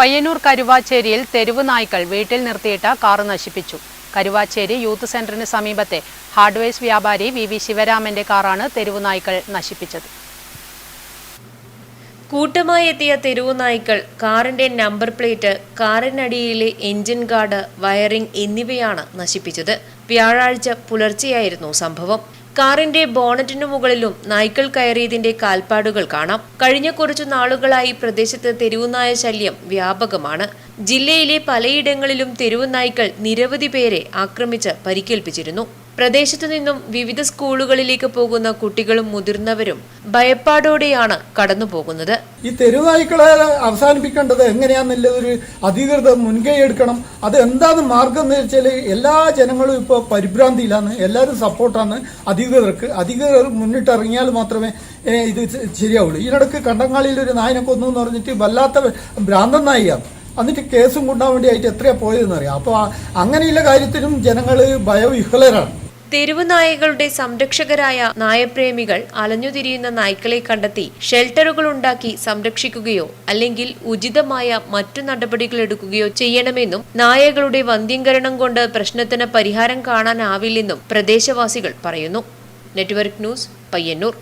പയ്യന്നൂർ കരുവാച്ചേരിയിൽ തെരുവ് നായ്ക്കൾ വീട്ടിൽ നിർത്തിയിട്ട കാറ് നശിപ്പിച്ചു. കരുവാച്ചേരി യൂത്ത് സെന്ററിന് സമീപത്തെ ഹാർഡ്വെയർസ് വ്യാപാരി വി വി ശിവരാമന്റെ കാറാണ് തെരുവ് നായ്ക്കൾ നശിപ്പിച്ചത്. കൂട്ടമായി എത്തിയ തെരുവ് നായ്ക്കൾ കാറിന്റെ നമ്പർ പ്ലേറ്റ് കാറിനടിയിലെ എഞ്ചിൻ ഗാർഡ് വയറിംഗ് എന്നിവയാണ് നശിപ്പിച്ചത്. വ്യാഴാഴ്ച പുലർച്ചെയായിരുന്നു സംഭവം. കാറിന്റെ ബോണറ്റിനു മുകളിലും നായ്ക്കൾ കയറിയതിന്റെ കാൽപ്പാടുകൾ കാണാം. കഴിഞ്ഞ കുറച്ചു നാളുകളായി പ്രദേശത്ത് തെരുവുനായ ശല്യം വ്യാപകമാണ്. ജില്ലയിലെ പലയിടങ്ങളിലും തെരുവു നായ്ക്കൾ നിരവധി പേരെ ആക്രമിച്ച് പരിക്കേൽപ്പിച്ചിരുന്നു. പ്രദേശത്തു നിന്നും വിവിധ സ്കൂളുകളിലേക്ക് പോകുന്ന കുട്ടികളും മുതിർന്നവരും ഭയപ്പാടോടെയാണ് കടന്നു പോകുന്നത് ഈ തെരുവായ്ക്കളെ അവസാനിപ്പിക്കേണ്ടത് എങ്ങനെയാണെന്നുള്ളതൊരു അധികൃതർ മുൻകൈ എടുക്കണം. അത് എന്താണ് മാർഗം എന്ന് വെച്ചാൽ എല്ലാ ജനങ്ങളും ഇപ്പോൾ പരിഭ്രാന്തിയിലാണ്. എല്ലാവരും സപ്പോർട്ടാണ് അധികൃതർക്ക്. അധികൃതർ മുന്നിട്ടിറങ്ങിയാൽ മാത്രമേ ഇത് ശരിയാവുള്ളൂ. ഈയിടക്ക് കണ്ടങ്ങാളിയിൽ ഒരു നായനെ കൊന്നു എന്ന് പറഞ്ഞിട്ട് വല്ലാത്ത ഭ്രാന്തൻ നായിയാണ് എന്നിട്ട് കേസും കൊണ്ടാൻ വേണ്ടിയായിട്ട് എത്രയാ പോയതെന്ന് അറിയാം. അപ്പോൾ അങ്ങനെയുള്ള കാര്യത്തിലും ജനങ്ങൾ ഭയവിഹ്വലരാണ്. തെരുവു നായകളുടെ സംരക്ഷകരായ നായപ്രേമികൾ അലഞ്ഞുതിരിയുന്ന നായ്ക്കളെ കണ്ടെത്തി ഷെൽട്ടറുകൾ ഉണ്ടാക്കി സംരക്ഷിക്കുകയോ അല്ലെങ്കിൽ ഉചിതമായ മറ്റു നടപടികൾ എടുക്കുകയോ ചെയ്യണമെന്നും നായകളുടെ വന്ധ്യംകരണം കൊണ്ട് പ്രശ്നത്തിന് പരിഹാരം കാണാനാവില്ലെന്നും പ്രദേശവാസികൾ പറയുന്നു. Network news Payyanur.